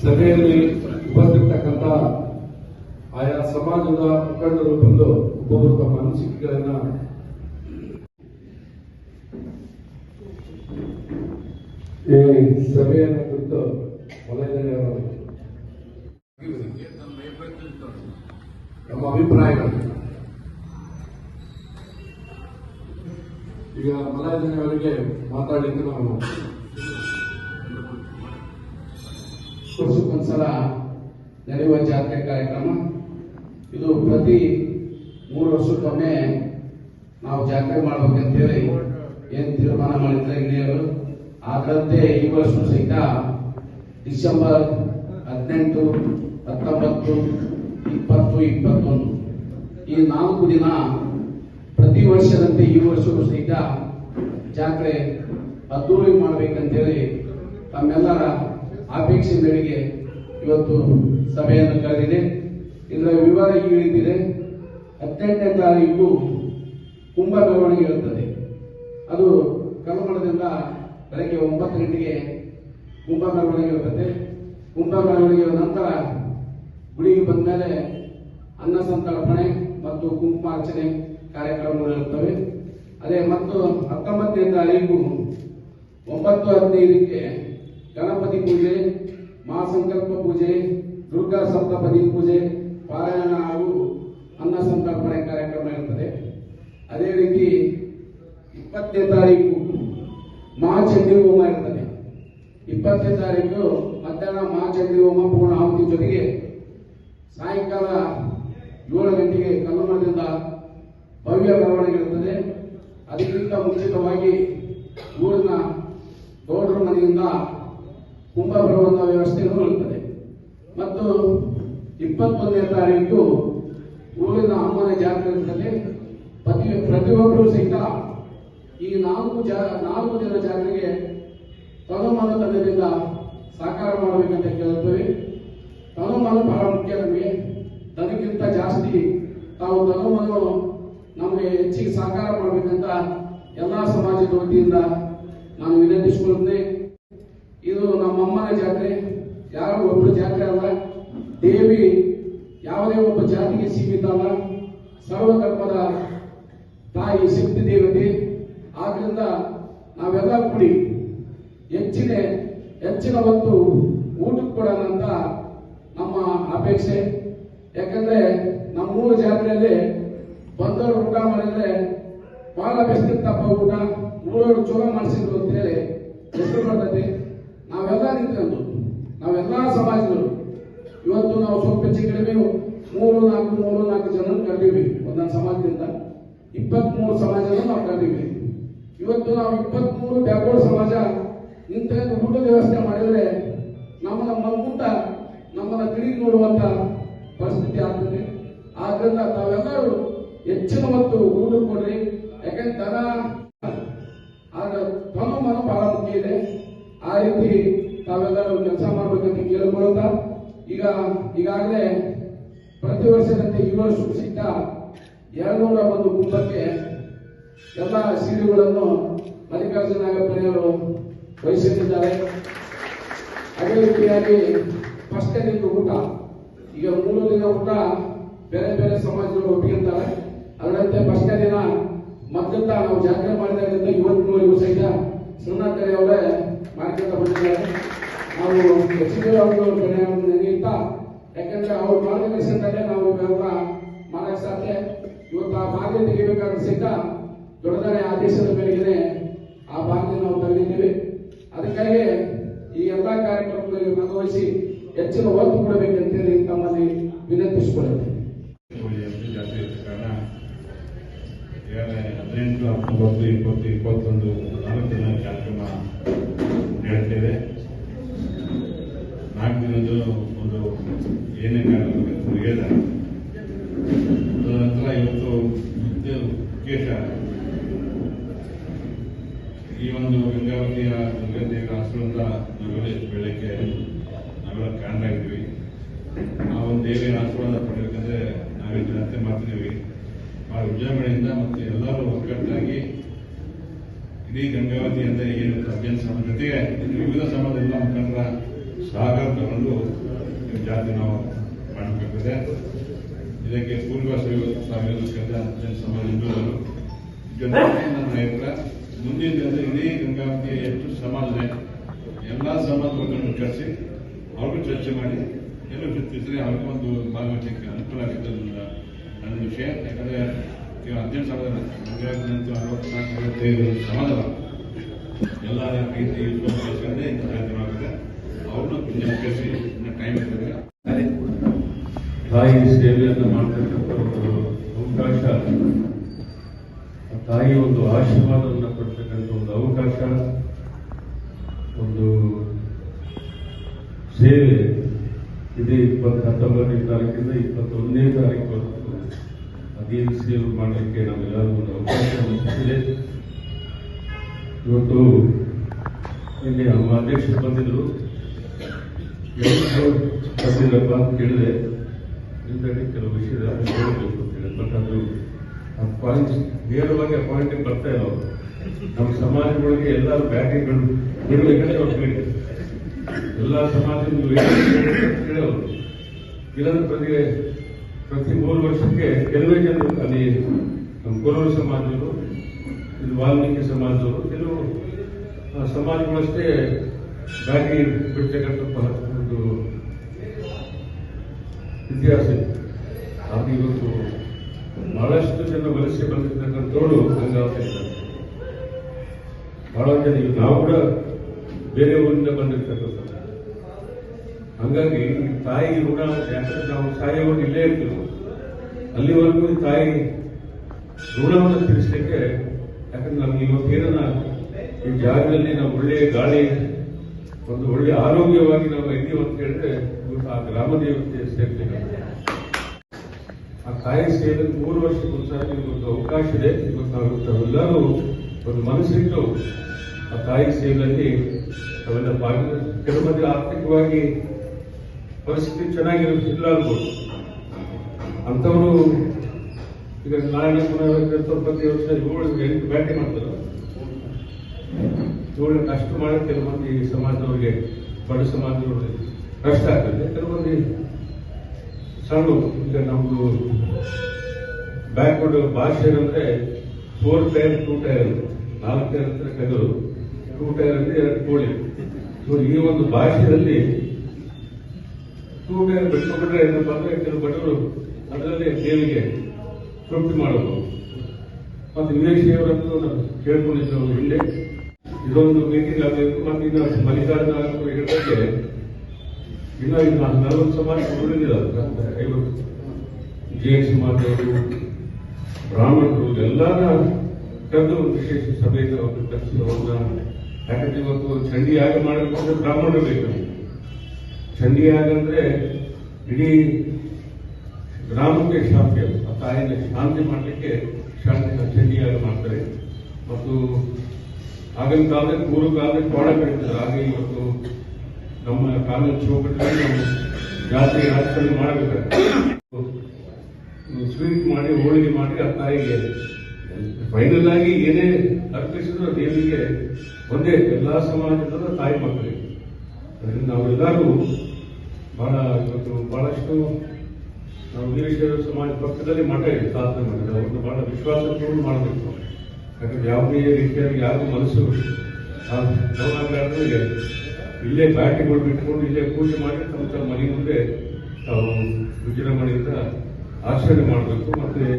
ಸಭೆಯಲ್ಲಿ ಉಪಸ್ಥಿತಕ್ಕಂಥ ಆಯಾ ಸಮಾಜದ ಮುಖಂಡರು ಬಂದು ಒಬ್ಬೊಬ್ಬರು ತಮ್ಮ ಅನಿಸಿಕೆಗಳನ್ನ ಈ ಸಭೆಯನ್ನು ಕುರಿತು ವಲಯದವರು ನಮ್ಮ ಅಭಿಪ್ರಾಯಗಳು. ಈಗ ಮಲಯದನೆ ಅವರಿಗೆ ಮಾತಾಡಲಿಕ್ಕೆ ನಾವು ವರ್ಷಕ್ಕೊಂದ್ಸಲ ನಡೆಯುವ ಜಾತ್ರೆ ಕಾರ್ಯಕ್ರಮ. ಇದು ಪ್ರತಿ ಮೂರು ವರ್ಷಕ್ಕೊಮ್ಮೆ ನಾವು ಜಾತ್ರೆ ಮಾಡಬೇಕಂತೇಳಿ ಏನ್ ತೀರ್ಮಾನ ಮಾಡಿದ್ರೆ ಹಿರಿಯರು? ಅದರಂತೆ ಈ ವರ್ಷ ಸಹಿತ ಡಿಸೆಂಬರ್ ಹದಿನೆಂಟು, ಹತ್ತೊಂಬತ್ತು, ಇಪ್ಪತ್ತು, ಇಪ್ಪತ್ತೊಂದು ಈ ನಾಲ್ಕು ದಿನ ಪ್ರತಿ ವರ್ಷದಂತೆ ಈ ವರ್ಷವೂ ಸಹಿತ ಜಾತ್ರೆ ಅದ್ದೂರಿ ಮಾಡಬೇಕಂತೇಳಿ ತಮ್ಮೆಲ್ಲರ ಅಪೇಕ್ಷೆ ಮೇರೆಗೆ ಇವತ್ತು ಸಭೆಯನ್ನು ಕರೆದಿದೆ. ಇದರ ವಿವರ ರೀತಿಯಿದೆ ಹದಿನೆಂಟನೇ ತಾರೀಕು ಕುಂಭ ಮೆರವಣಿಗೆ ಇರುತ್ತದೆ. ಅದು ಕಲ್ಮಣದಿಂದ ಬೆಳಗ್ಗೆ ಒಂಬತ್ತು ಗಂಟೆಗೆ ಕುಂಭ ಮೆರವಣಿಗೆ ಇರುತ್ತದೆ. ಕುಂಭ ಮೆರವಣಿಗೆ ನಂತರ ಗುಡಿಗೆ ಬಂದ ಮೇಲೆ ಅನ್ನ ಸಂತರ್ಪಣೆ ಮತ್ತು ಕುಂಕುಮಾರ್ಚನೆ ಕಾರ್ಯಕ್ರಮಗಳು ಇರುತ್ತವೆ. ಅದೇ ಮತ್ತು ಹತ್ತೊಂಬತ್ತನೇ ತಾರೀಕು ಒಂಬತ್ತು ಹದಿನೈದಕ್ಕೆ ಗಣಪತಿ ಪೂಜೆ ಮಹಾಸಂಕಲ್ಪ ಪೂಜೆ, ದುರ್ಗಾ ಸಪ್ತಪದಿ ಪೂಜೆ, ಪಾರಾಯಣ ಹಾಗೂ ಅನ್ನ ಸಂತರ್ಪಣೆ ಕಾರ್ಯಕ್ರಮ ಇರುತ್ತದೆ ಅದೇ ರೀತಿ ಇಪ್ಪತ್ತನೇ ತಾರೀಕು ಮಹಾಚಂಡಿ ಹೋಮ ಇರ್ತದೆ. ಇಪ್ಪತ್ತನೇ ತಾರೀಕು ಮಧ್ಯಾಹ್ನ ಮಹಾಚಂಡಿ ಹೋಮ ಪೂರ್ಣ ಆಹುತಿ ಜೊತೆಗೆ ಸಾಯಂಕಾಲ ಏಳು ಗಂಟೆಗೆ ಕನ್ನಡದಿಂದ ಭವ್ಯ ಮೆರವಣಿಗೆ ಇರುತ್ತದೆ ಅದಕ್ಕಿಂತ ಮುಂಚಿತವಾಗಿ ಊರಿನ ಗೌಡರ ಮನೆಯಿಂದ ಕುಂಭ ವ್ಯವಸ್ಥೆಗಳು ಇರುತ್ತದೆ ಮತ್ತು ಇಪ್ಪತ್ತೊಂದನೇ ತಾರೀಕು ಊರಿನ ಅಮ್ಮನ ಇರುತ್ತದೆ ಪ್ರತಿ, ಪ್ರತಿಯೊಬ್ಬರು ಸಹಿತ ಈ ನಾಲ್ಕು ಜಾ, ನಾಲ್ಕು ದಿನ ಜಾತ್ರೆಗೆ ತನುಮಾನ ತಂಡದಿಂದ ಸಾಕಾರ ಮಾಡಬೇಕಂತ ಕೇಳುತ್ತೇವೆ. ತನುಮಾನ ಬಹಳ ಮುಖ್ಯ ನಮಗೆ. ತನಕ್ಕಿಂತ ಜಾಸ್ತಿ ತಾವು ತನುಮನು ನಮಗೆ ಹೆಚ್ಚಿಗೆ ಸಹಕಾರ ಮಾಡಬೇಕಂತ ಎಲ್ಲ ಸಮಾಜದ ವತಿಯಿಂದ ನಾನು ವಿನಂತಿಸಿಕೊಳ್ಳುತ್ತೇನೆ. ಜಾತ್ರೆ, ಯಾರು ಒಬ್ಬ ಜಾತ್ರೆ ಅಲ್ಲ, ದೇವಿ ಯಾವುದೇ ಒಬ್ಬ ಜಾತಿಗೆ ಸೀಮಿತ ಅಲ್ಲ, ಸರ್ವಧರ್ಮದ ತಾಯಿ ಶಕ್ತಿ ದೇವತೆ. ಆದ್ರಿಂದ ನಾವೆಲ್ಲ ಕೂಡಿ ಹೆಚ್ಚಿನ ಹೆಚ್ಚಿನ ಒಂದು ಊಟಕ್ಕೆ ಕೊಡೋಣ ಅಂತ ನಮ್ಮ ಅಪೇಕ್ಷೆ. ಯಾಕಂದ್ರೆ ನಮ್ಮ ಮೂರು ಜಾತ್ರೆಯಲ್ಲಿ ಬಂದವರು ಊಟ ಮಾಡಿದ್ರೆ ಬಹಳ ಬೆಸ್ತಿತ್ತಪ್ಪ ಊಟ. ಊರವರು ಚಲೋ ಮಾಡಿಸಿದ್ರು ಅಂತ ಹೇಳಿ ಹೆಸರು ಬರ್ತೈತಿ. ನಾವೆಲ್ಲ ನಿಂತ್ಕೊಂಡು ನಾವೆಲ್ಲ ಸಮಾಜಗಳು ಇವತ್ತು ನಾವು ಸ್ವಲ್ಪ ಹೆಚ್ಚು ಕಡಿಮೆ ಮೂರು ನಾಲ್ಕು ಮೂರು ನಾಲ್ಕು ಜನ ಕರೆದೀವಿ ಒಂದೊಂದು ಸಮಾಜದಿಂದ ಇಪ್ಪತ್ಮೂರು ಸಮಾಜವನ್ನು ನಾವು ಕರೆದೀವಿ ಇವತ್ತು ನಾವು ಇಪ್ಪತ್ಮೂರು ಬ್ಯಾಕ್ವರ್ಡ್ ಸಮಾಜ ನಿಂತ್ಕೊಂಡು ಊಟದ ವ್ಯವಸ್ಥೆ ಮಾಡಿದ್ರೆ ನಮ್ಮ ನಮ್ಮ ಊಟ ನಮ್ಮನ್ನ ತಿರುಗಿ ನೋಡುವಂತ ಪರಿಸ್ಥಿತಿ ಆಗ್ತದೆ. ಆದ್ರಿಂದ ತಾವೆಲ್ಲರೂ ಹೆಚ್ಚಿನ ಮತ್ತು ಊಟ ಕೊಡ್ರಿ. ಯಾಕಂದ್ರೆ ದನ, ಆಗ ರೀತಿ ತಾವೆಲ್ಲರೂ ಕೆಲಸ ಮಾಡಬೇಕಂತ ಕೇಳಿಕೊಳ್ಳುತ್ತಾ ಈಗ ಈಗಾಗಲೇ ಪ್ರತಿ ವರ್ಷದಂತೆ ಈ ವರ್ಷ ಸಿಕ್ಕ ಎರಡ್ನೂರ ಒಂದು ಕುಟುಂಬಕ್ಕೆ ಎಲ್ಲ ಸೀರೆಗಳನ್ನು ಮಲ್ಲಿಕಾರ್ಜುನ ನಾಗಪ್ಪನವರು ವಹಿಸುತ್ತಿದ್ದಾರೆ ಅದೇ ರೀತಿಯಾಗಿ ಫಸ್ಟ್ ದಿನದ ಊಟ. ಈಗ ಮೂರು ದಿನ ಊಟ ಬೇರೆ ಬೇರೆ ಸಮಾಜಗಳು ಒಪ್ಪಿಕೊಂತಾರೆ ಅದರಂತೆ ಫಸ್ಟ್ ದಿನ ಮದ್ದತ್ತ ನಾವು ಜಾತ್ರೆ ಮಾಡಿದಾಗ ಇವತ್ತು ಸಹಿತ ಸುಣ್ಣ ಅವರೇ ಮಾಡ್ಕೊಂತ ಬಂದಿದ್ದಾರೆ ನಾವು ಹೆಚ್ಚಿನ ಅವರು ನೆನೆಯುತ್ತ ಯಾಕಂದ್ರೆ ಅವ್ರ ಮಾರ್ಗದರ್ಶನದಲ್ಲೇ ನಾವು ಇವೆಲ್ಲ ಮಾಡಕ್ ಸಾಧ್ಯ. ಇವತ್ತು ಆ ಭಾಗ್ಯ ತೆಗಿಬೇಕಾದ್ರೆ ಸಹಿತ ದೊಡ್ಡದನೇ ಆದೇಶದ ಮೇರೆಗೆ ಆ ಭಾಗ್ಯ ನಾವು ತಂದಿದ್ದೀವಿ. ಅದಕ್ಕಾಗಿ ಈ ಎಲ್ಲಾ ಕಾರ್ಯಕ್ರಮದಲ್ಲಿ ಭಾಗವಹಿಸಿ ಹೆಚ್ಚಿನ ಒತ್ತು ಕೊಡಬೇಕಂತೇಳಿ ತಮ್ಮಲ್ಲಿ ವಿನಂತಿಸಿಕೊಳ್ಳುತ್ತೇನೆ. ಹದಿನೆಂಟು ಹತ್ತೊಂಬತ್ತು ಇಪ್ಪತ್ತು ಇಪ್ಪತ್ತೊಂದು ನಾಲ್ಕು ದಿನ ಕಾರ್ಯಕ್ರಮ ನಡೀತಿದೆ ನಾಲ್ಕು ದಿನದ್ದು ಒಂದು ಹೇಳಿದ್ದಾರೆ ತದನಂತರ ಇವತ್ತು ಮುಖ್ಯ ಕೇಶ ಈ ಒಂದು ಗಂಗಾವತಿಯ ಗಂಗಾದೇವಿಯ ಆಶ್ರಮದ ನಾವೆಲ್ಲ ಬೆಳಗ್ಗೆ ನಾವೆಲ್ಲ ಕಾರಣರಾಗಿದ್ವಿ ಆ ಒಂದು ದೇವಿಯ ಆಶೀರ್ವಾದ ಪಡೆಯಬೇಕಂದ್ರೆ ನಾವೇ ಜನತೆ ಮಾಡ್ತಿದ್ದೀವಿ. ಆ ವಿಜೃಂಭಣೆಯಿಂದ ಮತ್ತು ಎಲ್ಲರೂ ಒಗ್ಗಟ್ಟಾಗಿ ಇಡೀ ಗಂಗಾವತಿ ಅಂತ ಏನು ಅಭಿಯಾನ ಸಮಾಜ ಜೊತೆಗೆ ವಿವಿಧ ಸಮಾಜದ ಎಲ್ಲ ಮುಖಂಡರ ಸಹಕಾರ ಜಾತಿ ನಾವು ಮಾಡಬೇಕಾಗಿದೆ ಇದಕ್ಕೆ ಪೂರ್ವ ಸಾವಿರೋದಕ್ಕಿಂತ ಜನ ಸಮಾಜ ಹಿಂದೂಗಳು ನಮ್ಮ ಮುಂದಿನ ದಿನದಲ್ಲಿ ಇಡೀ ಗಂಗಾವತಿಯ ಎಷ್ಟು ಸಮಾಜ ಎಲ್ಲ ಸಮಾಜ ವರ್ಗಗಳನ್ನು ಕರೆಸಿ ಅವ್ರಿಗೂ ಚರ್ಚೆ ಮಾಡಿ ಎಲ್ಲೂ ಚರ್ಚಿಸಿದ್ರೆ ಅವ್ರಿಗೂ ಒಂದು ಭಾಗವಹಿಸಲಿಕ್ಕೆ ಅನುಕೂಲ ಆಗುತ್ತೆ ನನ್ನ ವಿಷಯ ಯಾಕಂದ್ರೆ ಈಗ ಹದಿನೆಂಟು ಸಾವಿರದ ಗಂಗಾವತಿ ಅರವತ್ನಾಲ್ಕು ಅರವತ್ತೈದು ಸಮಾಜ ಎಲ್ಲ ರೀತಿ ಕಾರ್ಯಕ್ರಮ ಅವ್ರನ್ನ ಮುಂದೆ ಕರೆಸಿ ಟೈಮ್ ಇರ್ತದೆ ತಾಯಿ ಸೇವೆಯನ್ನು ಒಂದು ಅವಕಾಶ. ತಾಯಿ ಒಂದು ಆಶೀರ್ವಾದವನ್ನು ಕೊಡ್ತಕ್ಕಂಥ ಒಂದು ಅವಕಾಶ, ಒಂದು ಸೇವೆ. ಇದೇ ಇಪ್ಪತ್ತು ಹತ್ತೊಂಬತ್ತನೇ ತಾರೀಕಿಂದ ಇಪ್ಪತ್ತೊಂದನೇ ತಾರೀಕು ಅದೇ ಸೇವೆ ಮಾಡಲಿಕ್ಕೆ ನಾವೆಲ್ಲರೂ ಒಂದು ಅವಕಾಶ ಸಿಕ್ಕಿದೆ ಇವತ್ತು ಇಲ್ಲಿ ನಮ್ಮ ಅಧ್ಯಕ್ಷರು ಬಂದಿದ್ರು. ಬಂದಿರಪ್ಪ ಅಂತ ಕೇಳಿದೆ ನಿಮ್ದಲ್ಲಿ ಕೆಲವು ಅಂತ ಹೇಳಿ. ಬಟ್ ಅದು ಪಾಯಿಂಟ್ ನೇರವಾಗಿ ಆ ಕ್ವಾಲಿಟಿ ಬರ್ತಾ ಇಲ್ಲ ನಮ್ಮ ಸಮಾಜಗಳಿಗೆ ಎಲ್ಲರೂ ಬ್ಯಾಟಿಗಳು ಎಲ್ಲ ಸಮಾಜದ ಕೇಳೋರು ಪ್ರತಿ ಪ್ರತಿ ಮೂರು ವರ್ಷಕ್ಕೆ ಕೆಲವೇ ಜನರು ಅಲ್ಲಿ ನಮ್ಮ ಕುರುಬ ಸಮಾಜದವರು, ಇದು ವಾಲ್ಮೀಕಿ ಸಮಾಜದವರು, ಕೆಲವು ಸಮಾಜಗಳಷ್ಟೇ ಬ್ಯಾಟಿ ಬಿಡ್ತಕ್ಕಂಥ ಒಂದು ಇತಿಹಾಸ. ಇದೆ ಅದು ಇವತ್ತು ಬಹಳಷ್ಟು ಜನ ವಲಸೆ ಬಂದಿರ್ತಕ್ಕಂಥವ್ರು ಗಂಗಾವತಿ. ಬಹಳ ಜನ ನಾವು ಕೂಡ ಬೇರೆ ಊರಿಂದ ಬಂದಿರ್ತಕ್ಕಂಥ ಹಾಗಾಗಿ ತಾಯಿ ಋಣ ಯಾಕಂದ್ರೆ ನಾವು ಸಾಯೋವಾಗ ಇಲ್ಲೇ ಇರ್ತೀವಿ. ಅಲ್ಲಿವರೆಗೂ ತಾಯಿ ಋಣವನ್ನು ತಿಳಿಸ್ಲಿಕ್ಕೆ ಯಾಕಂದ್ರೆ ನಮ್ಗೆ ಇವತ್ತು ಏನನ್ನ ಈ ಜಾಗದಲ್ಲಿ ನಾವು ಒಳ್ಳೆಯ ಗಾಳಿ, ಒಂದು ಒಳ್ಳೆಯ ಆರೋಗ್ಯವಾಗಿ ನಾವು ಇದ್ದೀವಿ ಅಂತ ಹೇಳಿದ್ರೆ ಆ ಗ್ರಾಮ ದೇವತೆ ಆ ತಾಯಿ ಸೇವೆ ಮೂರು ವರ್ಷಕ್ಕೆ ಒಂದ್ಸಾರಿ ಒಂದು ಅವಕಾಶ ಇದೆ. ಇವತ್ತು ನಾವು ಒಂದು ಮನಸ್ಸಿಟ್ಟು ಆ ತಾಯಿ ಸೇವೆಯಲ್ಲಿ ಅವೆಲ್ಲ ಭಾಗ, ಕೆಲವು ಮಂದಿ ಆರ್ಥಿಕವಾಗಿ ಪರಿಸ್ಥಿತಿ ಚೆನ್ನಾಗಿರೋದಿಲ್ಲ ಅನ್ಬೋದು ಅಂಥವರು ಈಗ ನಾಳೆ ಪುನಃ ವರ್ಷ ಏಳು ಎಂಟು ಬ್ಯಾಟಿ ಮಾಡ್ತಾರೆ. ಏಳು ಕಷ್ಟ ಮಾಡಿ ಕೆಲವು ಈ ಸಮಾಜದವರಿಗೆ, ಬಡ ಸಮಾಜದವರಿಗೆ ಕಷ್ಟ ಆಗ್ತದೆ. ಕೆಲವೊಂದು ಸಣ್ಣ ಈಗ ನಮ್ದು ಬ್ಯಾಕ್ವರ್ಡ್ ಭಾಷೆ ಏನಂದ್ರೆ ಫೋರ್ ಟೈರ್ ಟೂ ಟೈರ್ ನಾಲ್ಕು ಟೈರ್ ಅಂದ್ರೆ ಕಗಲು ಟೂ ಟೈರ್ ಅಂದ್ರೆ ಎರಡು ಕೋಳಿ. ಸೊ ಈ ಒಂದು ಭಾಷೆಯಲ್ಲಿ ಟೂ ಟೈರ್ ಬಿಟ್ಕೊಂಡ್ರೆ ಏನಪ್ಪ ಅಂದ್ರೆ ಕೆಲವು ಬಡವರು ಅದರಲ್ಲಿ ದೇವಿಗೆ ತೃಪ್ತಿ ಮಾಡೋದು. ಮತ್ತೆ ನಾನು ಕೇಳ್ಕೊಂಡಿದ್ದೆ ಕೇಳ್ಕೊಂಡಿದ್ರು ಹಿಂದೆ. ಇದೊಂದು ಮೀಟಿಂಗ್ ಆಗಬೇಕು, ಮತ್ತು ಇನ್ನು ಮಲ್ಲಿಕಾರ್ಜುನ ಆಗಬೇಕು ಹೇಳಿದ್ರೆ ಇನ್ನು ನಾನು ನಲವತ್ತು ಸಮಾಜ ಉಳಿದಿಲ್ಲ ಐವತ್ತು. ಜೈನ ಸಮಾಜದವರು ಬ್ರಾಹ್ಮಣರು ಎಲ್ಲರ ಕರೆದು ವಿಶೇಷ ಸಭೆಯಿಂದ ಅವರು ಕರೆಸಿ ಯಾಕಂದ್ರೆ ಇವತ್ತು ಚಂಡಿ ಮಾಡಬೇಕಂದ್ರೆ ಮಾಡಬೇಕು ಬ್ರಾಹ್ಮಣರು ಬೇಕು. ಚಂಡಿ ಯಾಗ ಅಂದ್ರೆ ಇಡೀ ಗ್ರಾಮಕ್ಕೆ ಶಾಂತಿ ಆ ತಾಯಿನ ಶಾಂತಿ ಮಾಡಲಿಕ್ಕೆ ಶಾಂತಿ ಚಂಡಿಯಾಗ ಮಾಡ್ತಾರೆ. ಮತ್ತು ಆಗಿನ ಕಾಲದಲ್ಲಿ ಮೂರು ಕಾಲದಲ್ಲಿ ಕೋಣ ಕರೀತಾರೆ. ಹಾಗೆ ಇವತ್ತು ನಮ್ಮ ಕಾಲೇಜ್ ಚೌಕಟ್ಟಿನಲ್ಲಿ ನಾವು ಜಾತ್ರೆ ಆಚರಣೆ ಮಾಡಬೇಕು ಸ್ವೀಟ್ ಮಾಡಿ, ಹೋಳಿಗೆ ಮಾಡಿ ಆ ತಾಯಿಗೆ ಫೈನಲ್ ಆಗಿ ಏನೇ ಅರ್ಪಿಸಿದ್ರು ದೇವಿಗೆ ಒಂದೇ ಎಲ್ಲ ಸಮಾಜದ ತಾಯಿ ಮಕ್ಕಳಿಗೆ ಅದರಿಂದ ನಾವೆಲ್ಲರೂ ಬಹಳ ಇವತ್ತು ಬಹಳಷ್ಟು ನಾವು ವೀರಶೈವ ಸಮಾಜ ಪಕ್ಕದಲ್ಲಿ ಮಠ ಇದೆ ಸಾಧನೆ ಮಾಡಿದ್ರೆ ಅವ್ರನ್ನ ಬಹಳ ವಿಶ್ವಾಸಪೂರ್ಣ ಮಾಡಬೇಕು. ಯಾಕಂದ್ರೆ ಯಾವುದೇ ರೀತಿಯಾಗಿ ಯಾರು ಮನಸ್ಸು ನೋವಾಗಲಾರ್ದು ಇಲ್ಲೇ ಬ್ಯಾಟಿಗಳು ಬಿಟ್ಕೊಂಡು ಇಲ್ಲೇ ಪೂಜೆ ಮಾಡಿ ತಮ್ಮ ತಮ್ಮ ಮನೆ ಮುಂದೆ ತಾವು ವಿಜೃಂಭಣೆಯಿಂದ ಆಚರಣೆ ಮಾಡಬೇಕು. ಮತ್ತೆ